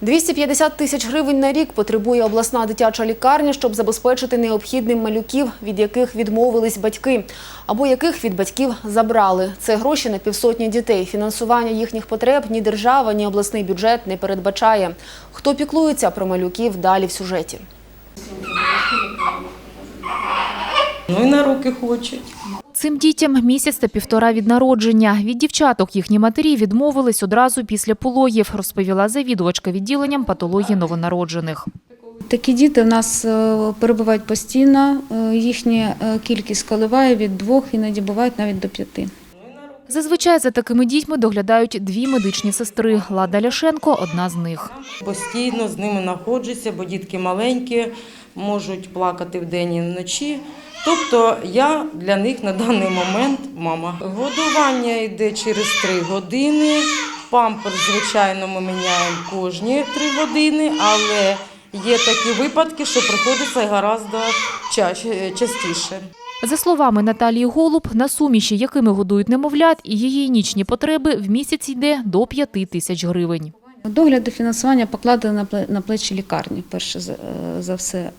250 тисяч гривень на рік потребує обласна дитяча лікарня, щоб забезпечити необхідним малюків, від яких відмовились батьки, або яких від батьків забрали. Це гроші на півсотні дітей. Фінансування їхніх потреб ні держава, ні обласний бюджет не передбачає. Хто піклується про малюків далі в сюжеті. Ну і на руки хочуть. Цим дітям місяць та півтора від народження. Від дівчаток їхні матері відмовились одразу після пологів, розповіла завідувачка відділенням патології новонароджених. Такі діти в нас е, перебувають постійно, е, їхня е, кількість коливає від двох, іноді бувають навіть до п'яти. Зазвичай за такими дітьми доглядають дві медичні сестри. Лада Ляшенко – одна з них. Постійно з ними знаходжуся, бо дітки маленькі, можуть плакати вдень і вночі. Тобто я для них на даний момент мама. Годування йде через три години. Памперс, звичайно, ми міняємо кожні три години, але є такі випадки, що приходиться гораздо частіше. За словами Наталії Голуб, на суміші, якими годують немовлят, і гігієнічні потреби в місяць йде до 5 тисяч гривень. Догляд і фінансування покладено на пле- плечі лікарні, перше за- е, все. Е,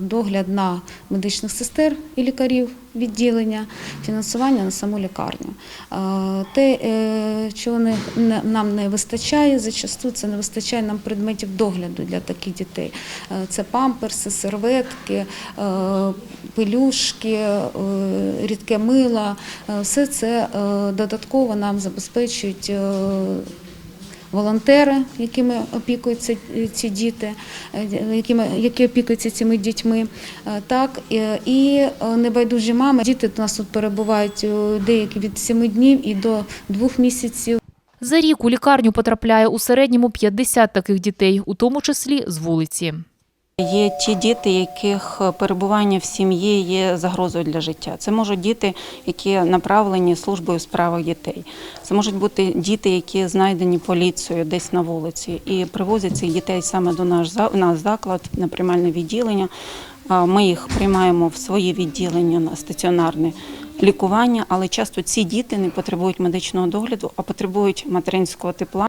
Догляд на медичних сестер і лікарів відділення, фінансування на саму лікарню. Е, Те, чого нам не вистачає, зачасту це не вистачає нам предметів догляду для таких дітей. Це памперси, серветки, пелюшки, е, рідке мило. Все це додатково нам забезпечують волонтери, якими опікуються ці діти, е, якими, які опікуються цими дітьми. Е, Так, і е, небайдужі мами. Діти у нас тут перебувають деякі від 7 днів і до 2 місяців. За рік у лікарню потрапляє у середньому 50 таких дітей, у тому числі з вулиці. Є ті діти, яких перебування в сім'ї є загрозою для життя. Це можуть діти, які направлені службою у справах дітей. Це можуть бути діти, які знайдені поліцією десь на вулиці, і привозять цих дітей саме до наш наш заклад на приймальне відділення. Ми їх приймаємо в свої відділення на стаціонарне лікування, але часто ці діти не потребують медичного догляду, а потребують материнського тепла.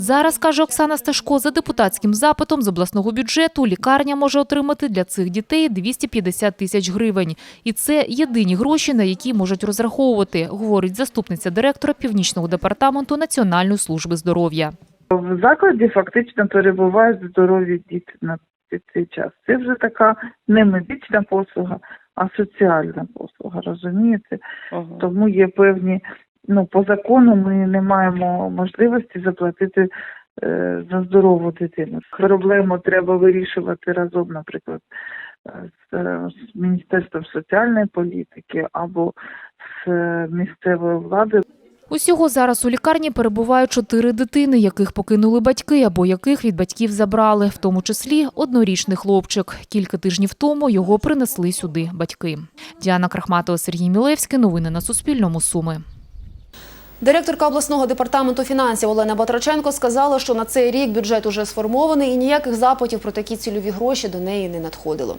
Зараз, каже Оксана Сташко, за депутатським запитом з обласного бюджету лікарня може отримати для цих дітей 250 тисяч гривень. І це єдині гроші, на які можуть розраховувати, говорить заступниця директора Північного департаменту Національної служби здоров'я. В закладі фактично перебувають здорові діти на цей час. Це вже така не медична послуга, а соціальна послуга, розумієте? Тому є певні, ну по закону ми не маємо можливості заплатити е, за здорову дитину. Проблему треба вирішувати разом, наприклад, е, з, е, з Міністерством соціальної політики або з е, місцевою владою. Усього зараз у лікарні перебувають чотири дитини, яких покинули батьки або яких від батьків забрали, в тому числі однорічний хлопчик. Кілька тижнів тому його принесли сюди батьки. Діана Крахматова, Сергій Мілевський. Новини на Суспільному. Суми. Директорка обласного департаменту фінансів Олена Батраченко сказала, що на цей рік бюджет уже сформований і ніяких запитів про такі цільові гроші до неї не надходило.